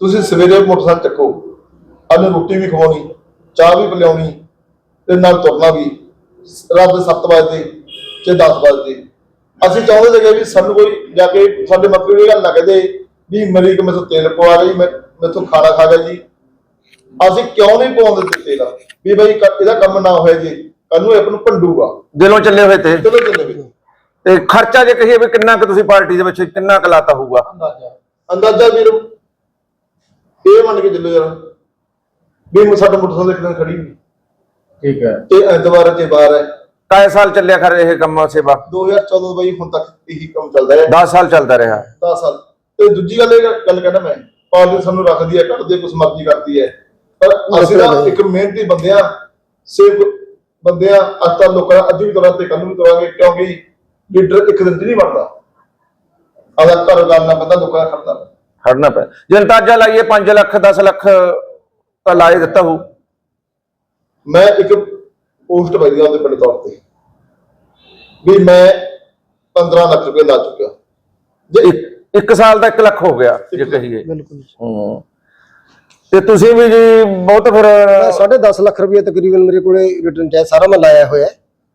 [SPEAKER 3] ਤੁਸੀਂ ਸਵੇਰੇ ਮੋਟਰਸਾਈਕਲ ਚੱਕੋ। ਆਨੂੰ ਰੋਟੀ ਵੀ ਖਵਾਉਣੀ ਚਾਹ ਵੀ ਪਿਲਾਉਣੀ ਤੇ ਨਾਲ ਤੁਰਨਾ ਵੀ। ਰਾਤ ਦੇ 7 ਵਜੇ ਤੇ 10 ਵਜੇ ਅਸੀਂ ਚਾਹੁੰਦੇ ਸੀਗੇ ਵੀ ਸਾਨੂੰ ਕੋਈ ਜਾ ਕੇ ਸਾਡੇ ਮਤਲਬ ਇਹ ਗੱਲ ਨਾ ਕਹਦੇ ਵੀ ਮਰੀ ਕਿ ਮੈਥੋਂ ਤੇਲ ਪਵਾ ਰਹੀ ਮੈਂ ਮੈਥੋਂ ਖਾਣਾ ਖਾ ਗਿਆ ਜੀ। ਅਸੀਂ ਕਿਉਂ ਨਹੀਂ ਪਵਾਉਂਦੇ ਦਿੱਤੇ ਦਾ ਵੀ ਬਈ ਇਹਦਾ ਕੰਮ ਨਾ ਹੋਏ ਜੀ। ਕੱਲ ਨੂੰ ਇਹ ਨੂੰ ਭੰਡੂਗਾ।
[SPEAKER 2] ਦਿਲੋਂ ਚੱਲੇ ਹੋਏ ਤੇ।
[SPEAKER 3] ਚਲੋ ਚੱਲੇ ਵੀ
[SPEAKER 2] ਤੇ ਖਰਚਾ ਜੇ ਕਹੀਏ ਵੀ ਕਿੰਨਾ ਕੁ ਤੁਸੀਂ ਪਾਰਟੀ ਦੇ ਵਿੱਚ ਕਿੰਨਾ ਕੁ ਲਾਤਾ ਹੋਊਗਾ?
[SPEAKER 3] ਅੰਦਾਜ਼ਾ। ਵੀਰ ਇਹ ਮੰਨ ਕੇ ਚੱਲੋ ਯਾਰ ਵੀ ਸਾਡਾ ਮੋਟਰਸਾਈਕਲ ਇੱਕ ਦਿਨ ਖੜੀ ਨਹੀਂ
[SPEAKER 4] ਠੀਕ ਹੈ।
[SPEAKER 3] ਤੇ ਐਤਵਾਰ ਤੇ ਬਾਹਰ ਹੈ।
[SPEAKER 2] ਕਾਏ ਸਾਲ ਚੱਲਿਆ ਖਰ ਇਹ ਕੰਮ ਸੇਵਾ?
[SPEAKER 3] 2014 ਬਈ ਹੁਣ ਤੱਕ ਇਹੀ ਕੰਮ ਚੱਲਦਾ ਹੈ
[SPEAKER 2] 10 ਸਾਲ ਚੱਲਦਾ ਰਿਹਾ।
[SPEAKER 3] 10 ਸਾਲ। ਤੇ ਦੂਜੀ ਗੱਲ ਇਹ ਗੱਲ ਕਹਿੰਦਾ ਮੈਂ ਪਾਰਟੀ ਸਾਨੂੰ ਰੱਖਦੀ ਹੈ ਕੱਢਦੀ ਕੁਛ ਮਰਜ਼ੀ ਕਰਦੀ ਹੈ। ਪਰ ਅਸੀਂ ਤਾਂ ਇੱਕ ਮਿਹਨਤੀ ਬੰਦਿਆਂ ਸੇਵ ਬੰਦਿਆਂ ਅੱਜ ਤਾਂ ਲੋਕਾਂ ਦਾ ਅੱਜ ਵੀ ਤੁਰਾਂ ਤੇ ਕੱਲ ਨੂੰ ਵੀ ਤੁਰਾਂਗੇ ਕਿਉਂਕਿ ਲੀਡਰ ਇੱਕ ਦਿਨ 'ਚ ਨਹੀਂ ਬਣਦਾ। ਆਦਾ ਘਰ ਗੱਲ ਨਾ ਬੰਦਾ ਲੋਕਾਂ ਦਾ ਖੜਦਾ
[SPEAKER 2] ਖੜਨਾ ਪਿਆ ਜੇ ਅੰਦਾਜ਼ਾ ਲਾਈਏ 5 ਲੱਖ 10 ਲੱਖ ਤਾਂ ਲਾਏ ਦਿੱਤਾ ਹੋ
[SPEAKER 3] ਮੈਂ ਇੱਕ ਪੋਸਟ ਪਾਈ ਉਹਦੇ ਪਿੰਡ ਤੌਰ ਤੇ। ਵੀ ਮੈਂ 15 ਲੱਖ ਰੁਪਏ ਲਾ ਚੁੱਕਿਆ। ਜੇ
[SPEAKER 2] ਇੱਕ ਇੱਕ ਸਾਲ ਦਾ 1 ਲੱਖ ਹੋ ਗਿਆ ਜੇ ਕਹੀਏ।
[SPEAKER 1] ਬਿਲਕੁਲ
[SPEAKER 2] ਹੂੰ। ਤੇ ਤੁਸੀਂ ਵੀ ਜੀ ਬਹੁਤ ਫਿਰ
[SPEAKER 1] ਸਾਢੇ 10 ਲੱਖ ਰੁਪਏ ਤਕਰੀਬਨ ਮੇਰੇ ਕੋਲੇ ਰਿਟਰਨ ਟੈਕਸ ਸਾਰਾ ਮੈਂ ਲਾਇਆ ਹੋਇਆ ਹੈ।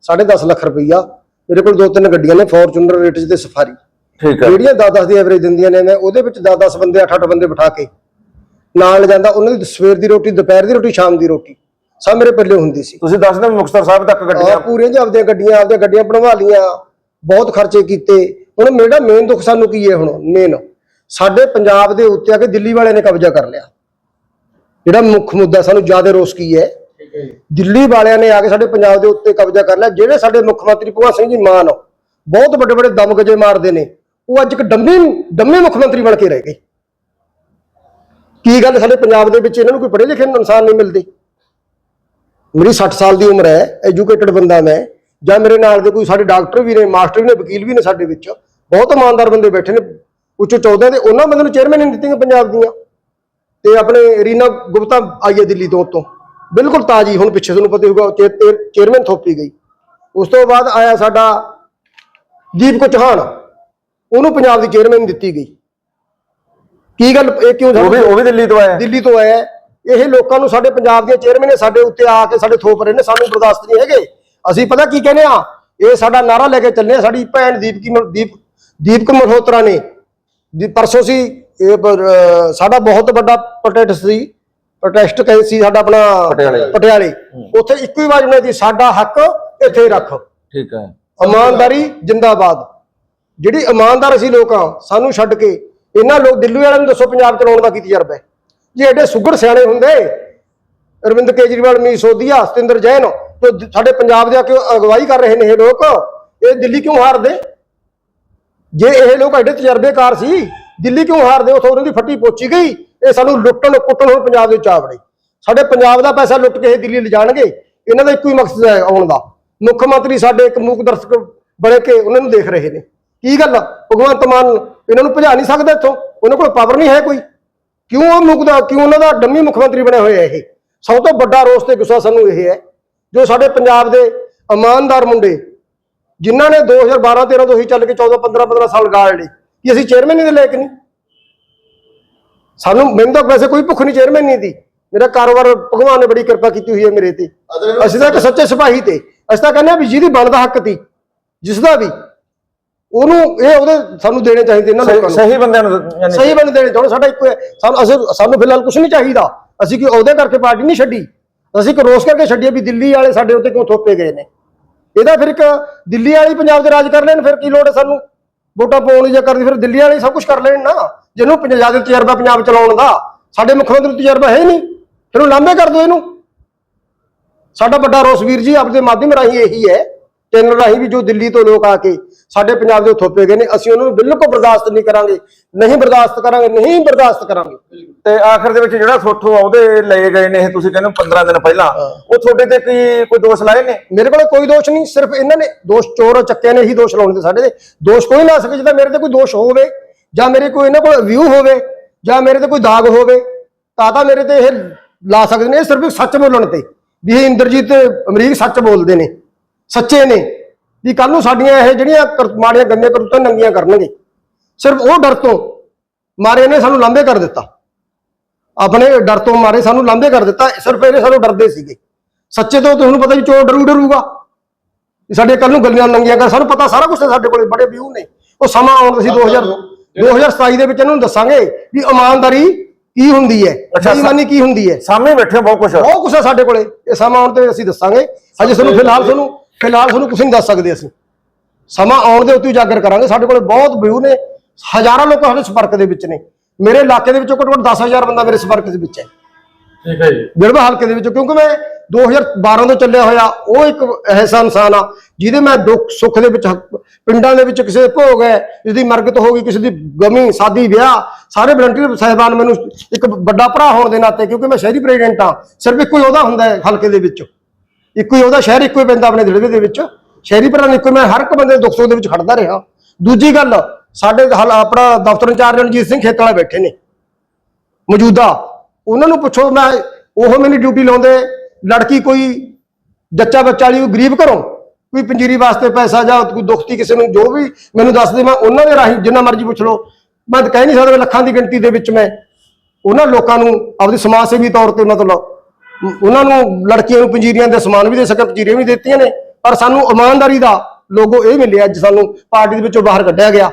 [SPEAKER 1] ਸਾਢੇ 10 ਲੱਖ ਰੁਪਈਆ ਮੇਰੇ ਕੋਲ ਦੋ ਤਿੰਨ ਗੱਡੀਆਂ ਨੇ ਫੋਰਚੂਨਰ ਰੇਟ 'ਚ ਤੇ ਸਫਾਰੀ
[SPEAKER 2] ਠੀਕ ਹੈ।
[SPEAKER 1] ਜਿਹੜੀਆਂ 10-10 ਦੀ ਐਵਰੇਜ ਦਿੰਦੀਆਂ ਨੇ ਮੈਂ ਉਹਦੇ ਵਿੱਚ 10-10 ਬੰਦੇ 8-8 ਬੰਦੇ ਬਿਠਾ ਕੇ ਨਾਲ ਜਾਂਦਾ ਉਹਨਾਂ ਦੀ ਸਵੇਰ ਦੀ ਰੋਟੀ ਦੁਪਹਿਰ ਦੀ ਰੋਟੀ ਸ਼ਾਮ ਦੀ ਰੋਟੀ। ਸਭ ਮੇਰੇ ਪੱਲੇ ਹੁੰਦੀ ਸੀ।
[SPEAKER 2] ਤੁਸੀਂ ਦੱਸਦੇ ਮੁਕਤਸਰ ਸਾਹਿਬ ਤੱਕ ਗੱਡੀਆਂ।
[SPEAKER 1] ਪੂਰੀਆਂ ਜੀ ਆਪਦੀਆਂ ਗੱਡੀਆਂ ਆਪਦੀਆਂ ਗੱਡੀਆਂ ਬਣਵਾ ਲੀਆਂ ਬਹੁਤ ਖਰਚੇ ਕੀਤੇ। ਹੁਣ ਮੇਰਾ ਮੇਨ ਦੁੱਖ ਸਾਨੂੰ ਕੀ ਹੈ ਹੁਣ? ਮੇਨ ਸਾਡੇ ਪੰਜਾਬ ਦੇ ਉੱਤੇ ਆ ਕੇ ਦਿੱਲੀ ਵਾਲਿਆਂ ਨੇ ਕਬਜ਼ਾ ਕਰ ਲਿਆ। ਜਿਹੜਾ ਮੁੱਖ ਮੁੱਦਾ ਸਾਨੂੰ ਜ਼ਿਆਦਾ ਰੋਸ ਕੀ ਹੈ? ਦਿੱਲੀ ਵਾਲਿਆਂ ਨੇ ਆ ਕੇ ਸਾਡੇ ਪੰਜਾਬ ਦੇ ਉੱਤੇ ਕਬਜ਼ਾ ਕਰ ਲਿਆ। ਜਿਹੜੇ ਸਾਡੇ ਮੁੱਖ ਮੰਤਰੀ ਭਗਵੰਤ ਸਿੰਘ ਜੀ ਮਾਨ ਬਹੁਤ ਵੱਡੇ ਵੱਡੇ ਦਮ ਗਜੇ ਮਾਰਦੇ ਨੇ। ਉਹ ਅੱਜ ਇੱਕ ਡੰਮੀ ਡੰਮੀ ਮੁੱਖ ਮੰਤਰੀ ਬਣ ਕੇ ਰਹਿ ਗਏ। ਕੀ ਗੱਲ ਸਾਡੇ ਪੰਜਾਬ ਦੇ ਵਿੱਚ ਇਹਨਾਂ ਨੂੰ ਕੋਈ ਪੜ੍ਹੇ ਲਿਖੇ ਇਨਸਾਨ ਨਹੀਂ ਮਿਲਦੇ? ਮੇਰੀ 60 ਸਾਲ ਦੀ ਉਮਰ ਹੈ ਐਜੂਕੇਟਡ ਬੰਦਾ ਮੈਂ ਜਾਂ ਮੇਰੇ ਨਾਲ ਦੇ ਕੋਈ ਸਾਡੇ ਡਾਕਟਰ ਵੀ ਨੇ ਮਾਸਟਰ ਵੀ ਨੇ ਵਕੀਲ ਵੀ ਨੇ ਸਾਡੇ ਵਿੱਚ ਬਹੁਤ ਇਮਾਨਦਾਰ ਬੰਦੇ ਬੈਠੇ ਨੇ ਉੱਚ ਚੌਧੇ ਦੇ ਉਹਨਾਂ ਬੰਦੇ ਨੂੰ ਚੇਅਰਮੈਨ ਨਹੀਂ ਦਿੱਤੀਆਂ ਪੰਜਾਬ ਦੀਆਂ। ਤੇ ਆਪਣੇ ਰੀਨਾ ਗੁਪਤਾ ਆਈ ਹੈ ਦਿੱਲੀ ਤੋਂ ਉੱਤੋਂ। ਬਿਲਕੁਲ ਤਾਜੀ ਹੁਣ ਪਿੱਛੇ ਤੁਹਾਨੂੰ ਪਤਾ ਹੋਊਗਾ ਚੇਅਰਮੈਨ ਥੋਪੀ ਗਈ। ਉਸ ਤੋਂ ਬਾਅਦ ਆਇਆ ਸਾਡਾ ਦੀਪਕ ਚੌਹਾਨ ਉਹਨੂੰ ਪੰਜਾਬ ਦੀ ਚੇਅਰਮੈਨ ਦਿੱਤੀ ਗਈ। ਕੀ ਗੱਲ ਇਹ ਕਿਉਂ
[SPEAKER 2] ਉਹ ਵੀ ਉਹ ਵੀ ਦਿੱਲੀ ਤੋਂ ਆਏ
[SPEAKER 1] ਦਿੱਲੀ ਤੋਂ ਆਇਆ। ਇਹ ਲੋਕਾਂ ਨੂੰ ਸਾਡੇ ਪੰਜਾਬ ਦੀਆਂ ਚੇਅਰਮੈਨ ਨੇ ਸਾਡੇ ਉੱਤੇ ਆ ਕੇ ਸਾਡੇ ਥੋਪ ਰਹੇ ਨੇ ਸਾਨੂੰ ਬਰਦਾਸ਼ਤ ਨਹੀਂ ਹੈਗੇ। ਅਸੀਂ ਪਤਾ ਕੀ ਕਹਿੰਦੇ ਆ ਇਹ ਸਾਡਾ ਨਾਰਾ ਲੈ ਕੇ ਚੱਲੇ ਆ ਸਾਡੀ ਭੈਣ ਦੀਪਕੀ ਦੀਪ ਦੀਪਕ ਮਲਹੋਤਰਾ ਨੇ। ਦੀ ਪਰਸੋਂ ਸੀ ਇਹ ਸਾਡਾ ਬਹੁਤ ਵੱਡਾ ਪ੍ਰੋਟੈਸਟ ਸੀ। ਪ੍ਰੋਟੈਸਟ ਕਹੇ ਸੀ ਸਾਡਾ ਆਪਣਾ
[SPEAKER 2] ਪਟਿਆਲੇ।
[SPEAKER 1] ਉੱਥੇ ਇੱਕੋ ਹੀ ਆਵਾਜ਼ ਬਣਾਈ ਸੀ ਸਾਡਾ ਹੱਕ ਇੱਥੇ ਰੱਖ।
[SPEAKER 2] ਠੀਕ ਹੈ।
[SPEAKER 1] ਇਮਾਨਦਾਰੀ ਜਿੰਦਾਬਾਦ। ਜਿਹੜੀ ਇਮਾਨਦਾਰ ਅਸੀਂ ਲੋਕ ਆ ਸਾਨੂੰ ਛੱਡ ਕੇ ਇਹਨਾਂ ਲੋਕ ਦਿੱਲੀ ਵਾਲਿਆਂ ਨੂੰ ਦੱਸੋ ਪੰਜਾਬ ਚਲਾਉਣ ਦਾ ਕੀ ਤਜਰਬਾ ਹੈ? ਜੇ ਐਡੇ ਸੁਗੜ ਸਿਆਣੇ ਹੁੰਦੇ, ਅਰਵਿੰਦ ਕੇਜਰੀਵਾਲ ਮੀ ਸੋਧੀਆ ਸਤਿੰਦਰ ਜੈਨ ਜੋ, ਸਾਡੇ ਪੰਜਾਬ ਦੇ ਆ ਕੇ ਅਗਵਾਈ ਕਰ ਰਹੇ ਨੇ ਇਹ ਲੋਕ, ਇਹ ਦਿੱਲੀ ਕਿਉਂ ਹਾਰਦੇ? ਜੇ ਇਹ ਲੋਕ ਐਡੇ ਤਜਰਬੇਕਾਰ ਸੀ, ਦਿੱਲੀ ਕਿਉਂ ਹਾਰਦੇ? ਉਥੋਂ ਉਹਨਾਂ ਦੀ ਫੱਟੀ ਪੋਚੀ ਗਈ, ਇਹ ਸਾਨੂੰ ਲੁੱਟਣ, ਕੁੱਟਣ ਹੁਣ ਪੰਜਾਬ ਦੇ ਚਾਵੜੇ। ਸਾਡੇ ਪੰਜਾਬ ਦਾ ਪੈਸਾ ਲੁੱਟ ਕੇ ਇਹ ਦਿੱਲੀ ਲਿਜਾਣਗੇ ਇਹਨਾਂ ਦਾ ਇੱਕੋ ਹੀ ਮਕਸਦ ਹੈ ਆਉਣ ਦਾ। ਮੁੱਖ ਮੰਤਰੀ ਸਾਡੇ ਇੱਕ ਮੂਕ ਦਰਸ਼ਕ ਬਣੇ ਕੇ ਉਹਨਾਂ ਨੂੰ ਦੇਖ ਰਹੇ ਨੇ। ਕੀ ਗੱਲ ਆ? ਭਗਵੰਤ ਮਾਨ ਇਹਨਾਂ ਨੂੰ ਭਜਾ ਨਹੀਂ ਸਕਦਾ ਇੱਥੋਂ? ਉਹਨਾਂ ਕੋਲ ਪਾਵਰ ਨਹੀਂ ਹੈ ਕੋਈ। ਕਿਉਂ ਉਹ ਮੁੱਖ ਦਾ ਕਿਉਂ ਉਹਨਾਂ ਦਾ ਡੰਮੀ ਮੁੱਖ ਮੰਤਰੀ ਬਣਿਆ ਹੋਇਆ ਇਹ? ਸਭ ਤੋਂ ਵੱਡਾ ਰੋਸ ਤੇ ਗੁੱਸਾ ਸਾਨੂੰ ਇਹ ਹੈ ਜੋ ਸਾਡੇ ਪੰਜਾਬ ਦੇ ਇਮਾਨਦਾਰ ਮੁੰਡੇ ਜਿਨ੍ਹਾਂ ਨੇ 2012 13 ਤੋਂ ਹੀ ਚੱਲ ਕੇ 14 15 15 ਸਾਲ ਗਾਲ ਲਏ ਕਿ ਅਸੀਂ ਚੇਅਰਮੈਨ ਹੀ ਦੇ ਲਾਇਕ ਨਹੀਂ? ਸਾਨੂੰ ਮੈਨੂੰ ਤਾਂ ਵੈਸੇ ਕੋਈ ਭੁੱਖ ਨਹੀਂ ਚੇਅਰਮੈਨ ਨਹੀਂ ਦੀ। ਮੇਰਾ ਕਾਰੋਬਾਰ ਭਗਵਾਨ ਨੇ ਬੜੀ ਕਿਰਪਾ ਕੀਤੀ ਹੋਈ ਹੈ ਮੇਰੇ ਤੇ। ਅਸੀਂ ਤਾਂ ਇੱਕ ਸੱਚੇ ਸਿਪਾਹੀ ਤੇ। ਅਸੀਂ ਤਾਂ ਕਹਿੰਦੇ ਆ ਵੀ ਜਿਹਦੀ ਬਣਦਾ ਹੱਕ ਤੀ ਜਿਸ ਦਾ ਵੀ। ਉਹਨੂੰ ਇਹ ਉਹਦੇ ਸਾਨੂੰ ਦੇਣੇ ਚਾਹੀਦੇ ਇਹਨਾਂ ਲੋਕਾਂ
[SPEAKER 2] ਸਹੀ
[SPEAKER 1] ਨੂੰ।
[SPEAKER 2] ਸਹੀ ਬੰਦਿਆਂ ਨੂੰ ਯਾਨੀ
[SPEAKER 1] ਸਹੀ ਬੰਦੇ ਦੇਣੇ ਚਾਹੁੰਦੇ ਸਾਡਾ ਇੱਕੋ ਹੈ ਸਾਨੂੰ ਅਸੀਂ ਸਾਨੂੰ ਫਿਲਹਾਲ ਕੁਝ ਨਹੀਂ ਚਾਹੀਦਾ। ਅਸੀਂ ਕੋਈ ਅਹੁਦੇ ਕਰਕੇ ਪਾਰਟੀ ਨਹੀਂ ਛੱਡੀ। ਅਸੀਂ ਇੱਕ ਰੋਸ ਕਰਕੇ ਛੱਡੀ ਹੈ ਵੀ ਦਿੱਲੀ ਵਾਲੇ ਸਾਡੇ ਉੱਤੇ ਕਿਉਂ ਥੋਪੇ ਗਏ ਨੇ। ਇਹਦਾ ਫਿਰ ਇੱਕ ਦਿੱਲੀ ਵਾਲੇ ਪੰਜਾਬ ਦੇ ਰਾਜ ਕਰ ਲੈਣ ਫਿਰ ਕੀ ਲੋੜ ਹੈ ਸਾਨੂੰ? ਵੋਟਾਂ ਪਾਉਣ ਦੀ ਜਾਂ ਕਰਦੀ ਫਿਰ ਦਿੱਲੀ ਵਾਲੇ ਸਭ ਕੁਝ ਕਰ ਲੈਣ ਨਾ। ਜਿਹਨੂੰ ਪੰਜਾਬ ਦੇ ਤਜਰਬਾ ਪੰਜਾਬ ਚਲਾਉਣ ਦਾ। ਸਾਡੇ ਮੁੱਖ ਮੰਤਰੀ ਨੂੰ ਤਜਰਬਾ ਹੈ ਹੀ ਨਹੀਂ। ਫਿਰ ਉਹ ਲਾਂਭੇ ਕਰ ਦਿਓ ਇਹਨੂੰ। ਸਾਡਾ ਵੱਡਾ ਰੋਸ ਵੀਰ ਜੀ ਆਪਦੇ ਮਾਧਿਅਮ ਰਾਹੀਂ ਇਹੀ ਹੈ। ਚੈਨਲ ਰਾਹੀਂ ਵੀ ਜੋ ਦਿੱਲੀ ਤੋਂ ਲੋਕ ਆ ਕੇ ਸਾਡੇ ਪੰਜਾਬ ਦੇ ਥੋਪੇ ਗਏ ਨੇ ਅਸੀਂ ਉਹਨਾਂ ਨੂੰ ਬਿਲਕੁਲ ਬਰਦਾਸ਼ਤ ਨਹੀਂ ਕਰਾਂਗੇ ਨਹੀਂ ਬਰਦਾਸ਼ਤ ਕਰਾਂਗੇ ਨਹੀਂ ਬਰਦਾਸ਼ਤ ਕਰਾਂਗੇ।
[SPEAKER 2] ਤੇ ਆਖਰ ਦੇ ਵਿੱਚ ਜਿਹੜਾ ਸੋਥੋਂ ਆਉਦੇ ਲਏ ਗਏ ਨੇ ਇਹ ਤੁਸੀਂ ਕਹਿੰਦੇ ਹੋ 15 ਦਿਨ ਪਹਿਲਾਂ। ਉਹ ਤੁਹਾਡੇ ਤੇ ਕੀ ਕੋਈ ਦੋਸ਼ ਲਾਏ ਨੇ?
[SPEAKER 1] ਮੇਰੇ ਕੋਲ ਕੋਈ ਦੋਸ਼ ਨਹੀਂ ਸਿਰਫ ਇਹਨਾਂ ਨੇ ਦੋਸ਼ ਚੋਰ ਚੱਕਿਆ ਨੇ ਹੀ ਦੋਸ਼ ਲਾਉਣੇ ਤੇ ਸਾਡੇ ਦੇ ਦੋਸ਼ ਕੋਈ ਨਾ ਸਕੇ ਜਿਹਦਾ ਮੇਰੇ ਤੇ ਕੋਈ ਦੋਸ਼ ਹੋਵੇ ਜਾਂ ਮੇਰੇ ਕੋਈ ਇਹਨਾਂ ਕੋਲ ਵਿਊ ਹੋਵੇ ਜਾਂ ਮੇਰੇ ਤੇ ਕੋਈ ਦਾਗ ਹੋਵੇ ਤਾਂ ਤਾਂ ਮੇਰੇ ਤੇ ਇਹ ਲਾ ਸਕਦੇ ਨੇ ਇਹ ਸਿਰਫ ਸੱਚ ਬੋਲਣ ਤੇ। ਵੀ ਇਹ ਇੰਦਰਜੀਤ ਅਮਰੀਕ ਸੱਚ ਬੋਲਦੇ ਨੇ। ਸੱਚੇ ਨੇ ਵੀ ਕੱਲ ਨੂੰ ਸਾਡੀਆਂ ਇਹ ਜਿਹੜੀਆਂ ਮਾੜੀਆਂ ਗੰਦੀਆਂ ਕਰਤੂਤਾਂ ਨੰਗੀਆਂ ਕਰਨਗੇ। ਸਿਰਫ ਉਹ ਡਰ ਤੋਂ ਮਾਰੇ ਨੇ ਸਾਨੂੰ ਲਾਂਭੇ ਕਰ ਦਿੱਤਾ। ਆਪਣੇ ਡਰ ਤੋਂ ਮਾਰੇ ਸਾਨੂੰ ਲਾਂਭੇ ਕਰ ਦਿੱਤਾ। ਸਿਰਫ ਇਹਨੇ ਸਾਨੂੰ ਡਰਦੇ ਸੀਗੇ। ਸੱਚੇ ਤੋਂ ਤੁਹਾਨੂੰ ਪਤਾ ਵੀ ਚੋਰ ਡਰੂ ਡਰੂਗਾ। ਸਾਡੇ ਕੱਲ ਨੂੰ ਗੱਲੀਆਂ ਨੰਗੀਆਂ ਕਰ ਸਾਨੂੰ ਪਤਾ ਸਾਰਾ ਕੁਝ ਸਾਡੇ ਕੋਲੇ ਬੜੇ ਵਿਊ ਨੇ। ਉਹ ਸਮਾਂ ਆਉਣ ਸੀ 2000 2027 ਦੇ ਵਿੱਚ ਇਹਨੂੰ ਦੱਸਾਂਗੇ ਵੀ ਇਮਾਨਦਾਰੀ ਕੀ ਹੁੰਦੀ ਹੈ ਬੇਈਮਾਨੀ ਕੀ ਹੁੰਦੀ ਹੈ।
[SPEAKER 2] ਸਾਹਮਣੇ ਬੈਠੇ ਬਹੁਤ ਕੁਝ
[SPEAKER 1] ਬਹੁਤ ਕੁਝ ਹੈ ਸਾਡੇ ਕੋਲੇ। ਇਹ ਸਮਾਂ ਆਉਣ ਤੇ ਅਸੀਂ ਦੱਸਾਂਗੇ। ਅਜੇ ਤੁਹਾਨੂੰ ਫਿਲਹਾਲ ਤੁਹਾਨੂੰ ਫਿਲਹਾਲ ਤੁਹਾਨੂੰ ਕੁਝ ਨਹੀਂ ਦੱਸ ਸਕਦੇ ਅਸੀਂ। ਸਮਾਂ ਆਉਣ ਦੇ ਉੱਤੇ ਉਜਾਗਰ ਕਰਾਂਗੇ। ਸਾਡੇ ਕੋਲੇ ਬਹੁਤ ਵਿਊ ਨੇ। ਹਜ਼ਾਰਾਂ ਲੋਕ ਸਾਡੇ ਸੰਪਰਕ ਦੇ ਵਿੱਚ ਨੇ। ਮੇਰੇ ਇਲਾਕੇ ਦੇ ਵਿੱਚੋਂ ਘੱਟੋ ਘੱਟ 10000 ਬੰਦਾ ਮੇਰੇ ਸੰਪਰਕ ਦੇ ਵਿੱਚ ਹੈ।
[SPEAKER 4] ਠੀਕ ਹੈ ਜੀ।
[SPEAKER 1] ਬਿੜਵਾ ਹਲਕੇ ਦੇ ਵਿੱਚ। ਕਿਉਂਕਿ ਮੈਂ 2012 ਤੋਂ ਚੱਲਿਆ ਹੋਇਆ ਉਹ ਇੱਕ ਐਸਾ ਇਨਸਾਨ ਆ ਜਿਹਦੇ ਮੈਂ ਦੁੱਖ ਸੁੱਖ ਦੇ ਵਿੱਚ ਪਿੰਡਾਂ ਦੇ ਵਿੱਚ ਕਿਸੇ ਦੇ ਭੋਗ ਹੈ ਕਿਸੇ ਦੀ ਮਰਗਤ ਹੋ ਗਈ ਕਿਸੇ ਦੀ ਗਮੀ ਸਾਦੀ ਵਿਆਹ ਸਾਰੇ ਵਲੰਟੀਅਰ ਸਾਹਿਬਾਨ ਮੈਨੂੰ ਇੱਕ ਵੱਡਾ ਭਰਾ ਹੋਣ ਦੇ ਨਾਤੇ ਕਿਉਂਕਿ ਮੈਂ ਸ਼ਹਿਰੀ ਪ੍ਰੈਜ਼ੀਡੈਂਟ ਆ ਸਿਰਫ ਇੱਕੋ ਹੀ ਉਹਦਾ ਹੁੰਦਾ ਹੈ ਹਲਕੇ ਦੇ ਵਿੱਚ। ਇੱਕੋ ਹੀ ਉਹਦਾ ਸ਼ਹਿਰ ਇੱਕੋ ਹੀ ਪੈਂਦਾ ਆਪਣੇ ਜ਼ਿਲ੍ਹੇ ਦੇ ਵਿੱਚ। ਸ਼ਹਿਰੀ ਪ੍ਰਧਾਨ ਇੱਕੋ ਹੀ, ਮੈਂ ਹਰ ਇੱਕ ਬੰਦੇ ਦੇ ਦੁੱਖ ਸੁੱਖ ਦੇ ਵਿੱਚ ਖੜਦਾ ਰਿਹਾ। ਦੂਜੀ ਗੱਲ ਸਾਡੇ ਹਲ- ਆਪਣਾ ਦਫ਼ਤਰ ਇੰਚਾਰਜ ਰਣਜੀਤ ਸਿੰਘ ਖੇਤ ਵਾਲੇ ਬੈਠੇ ਨੇ। ਮੌਜੂਦਾ ਉਹਨਾਂ ਨੂੰ ਪੁੱਛੋ ਮੈਂ ਉਹ ਮੈਨੂੰ ਡਿਊਟੀ ਲਾਉਂਦੇ ਲੜਕੀ ਕੋਈ ਜੱਚਾ ਬੱਚਾ ਵਾਲੀ ਕੋਈ ਗਰੀਬ ਘਰੋਂ ਕੋਈ ਪੰਜੀਰੀ ਵਾਸਤੇ ਪੈਸਾ ਜਾਂ ਕੋਈ ਦੁਖਤੀ ਕਿਸੇ ਨੂੰ ਜੋ ਵੀ ਮੈਨੂੰ ਦੱਸਦੇ ਮੈਂ ਉਹਨਾਂ ਦੇ ਰਾਹੀਂ ਜਿੰਨਾ ਮਰਜ਼ੀ ਪੁੱਛ ਲਓ। ਮੈਂ ਤਾਂ ਕਹਿ ਨਹੀਂ ਸਕਦਾ ਵੀ ਲੱਖਾਂ ਦੀ ਗਿਣਤੀ ਦੇ ਵਿੱਚ ਮੈਂ ਉਹਨਾਂ ਲੋਕਾਂ ਨੂੰ ਆਪਣੀ ਸਮਾਜ ਸੇਵੀ ਤੌਰ ਤੇ ਮਤਲਬ ਉਹਨਾਂ ਨੂੰ ਲੜਕੀਆਂ ਨੂੰ ਪੰਜੀਰੀਆਂ ਦੇ ਸਮਾਨ ਵੀ ਦੇ ਸਕਣ, ਪੰਜੀਰੀਆਂ ਵੀ ਦਿੱਤੀਆਂ ਨੇ। ਪਰ ਸਾਨੂੰ ਇਮਾਨਦਾਰੀ ਦਾ ਲੋਗੋ ਇਹ ਮਿਲਿਆ ਅੱਜ ਸਾਨੂੰ ਪਾਰਟੀ ਦੇ ਵਿੱਚੋਂ ਬਾਹਰ ਕੱਢਿਆ ਗਿਆ।